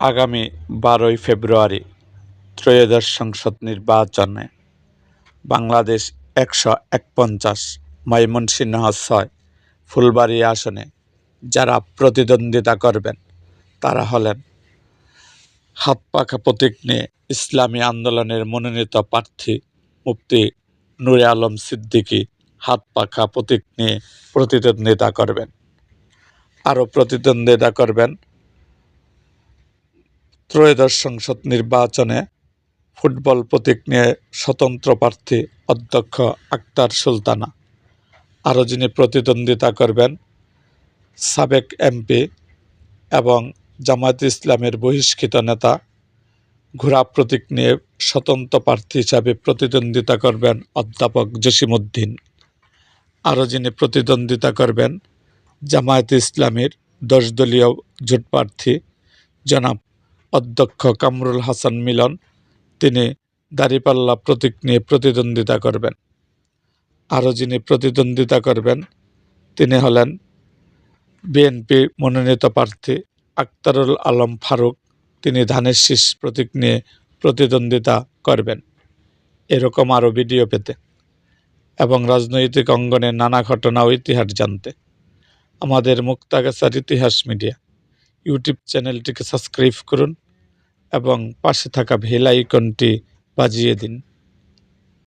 আগামী বারোই ফেব্রুয়ারি ত্রয়োদশ সংসদ নির্বাচনে বাংলাদেশ একশো একপঞ্চাশ ময়মনসিংহ ছয় ফুলবাড়ি আসনে যারা প্রতিদ্বন্দ্বিতা করবেন, তারা হলেন হাত পাখা প্রতীক নিয়ে ইসলামী আন্দোলনের মনোনীত প্রার্থী মুফতি নূরে আলম সিদ্দিকী হাত পাখা প্রতীক নিয়ে প্রতিদ্বন্দ্বিতা করবেন। আরও প্রতিদ্বন্দ্বিতা করবেন ত্রয়োদশ সংসদ নির্বাচনে ফুটবল প্রতীক নিয়ে স্বতন্ত্র প্রার্থী অধ্যক্ষ আক্তার সুলতানা। আরও যিনি প্রতিদ্বন্দ্বিতা করবেন, সাবেক এমপি এবং জামায়াত ইসলামের বহিষ্কৃত নেতা, ঘোড়া প্রতীক নিয়ে স্বতন্ত্র প্রার্থী হিসাবে প্রতিদ্বন্দ্বিতা করবেন অধ্যাপক জসিমুদ্দিন আরও যিনি প্রতিদ্বন্দ্বিতা করবেন, জামায়াত ইসলামীর দশ দলীয় জোট প্রার্থী জনাব অধ্যক্ষ কামরুল হাসান মিলন, তিনি দাঁড়িপাল্লা প্রতীক নিয়ে প্রতিদ্বন্দ্বিতা করবেন। আরও যিনি প্রতিদ্বন্দ্বিতা করবেন, তিনি হলেন বিএনপি মনোনীত প্রার্থী আক্তারুল আলম ফারুক। তিনি ধানের শীষ প্রতীক নিয়ে প্রতিদ্বন্দ্বিতা করবেন। এরকম আরও ভিডিও পেতে এবং রাজনৈতিক অঙ্গনে নানা ঘটনা ও ইতিহাস জানতে। আমাদের মুক্তাগাছার ইতিহাস মিডিয়া। ইউটিউব চ্যানেলটিকে সাবস্ক্রাইব করুন এবং পাশে থাকা বেল আইকনটি বাজিয়ে দিন।